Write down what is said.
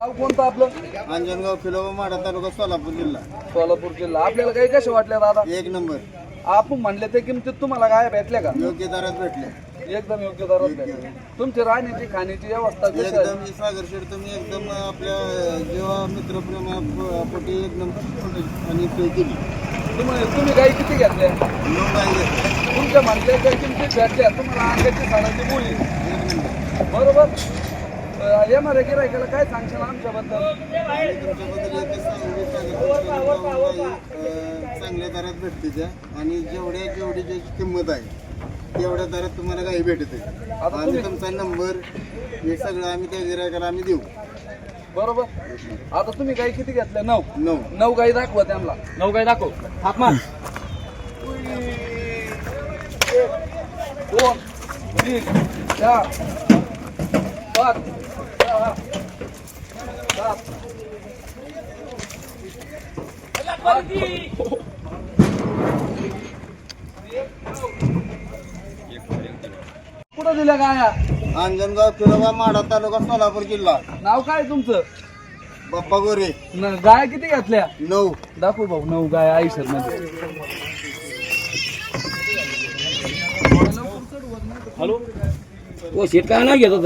गाव कोणतं आपलं? अंजनगाव फिलोबा माडा तालुका सोलापूर जिल्हा. सोलापूर जिल्हा. आपल्याला काही कसे वाटले दादा? एक नंबर. आपण म्हणले ते किमतीत तुम्हाला काय भेटल्या का? योग्य दरात भेटले. एकदम योग्य दरात भेटले. तुमची राहण्याची खाण्याची व्यवस्था कशी आहे? एकदम सागर शेड तुम्ही एकदम आपल्या जेव्हा मित्रप्रेमापोटी एक नंबर आणि सोय केली. तुम्ही तुम्ही गाई किती घेतल्या. तुमच्या म्हणल्याच्या किमतीत भेटल्या. तुम्हाला अंगाची साडाची बोली. एक नंबर. बरोबर? येणाऱ्या गिरायकाला काय सांगशाल आमच्याबद्दल? गाई, चांगल्या दरात भेटते त्या. आणि जेवढ्या जेवढी ज्याची किंमत आहे तेवढ्या दरात तुम्हाला काही भेटते. आता आणि तुम्ही- तुमचा नंबर हे सगळं आम्ही त्या गिरायकाला आम्ही देऊ. बरोबर. आता तुम्ही गाई किती घेतल्या? नऊ. नऊ. नऊ गाई दाखवा त्यांना. नऊ काय दाखव. हात मार दोन तीन चार. कुठं दिल्या गाया? अंजनगाव फिरोबा माडा तालुका सोलापूर जिल्हा. नाव काय तुमचं? बाप्पा गोरे. न- गाया किती घेतल्या? नऊ. दाखवू भाऊ नऊ गाय आयुष्यात मध्ये. हॅलो? वो सीट कहाँ ना गया तो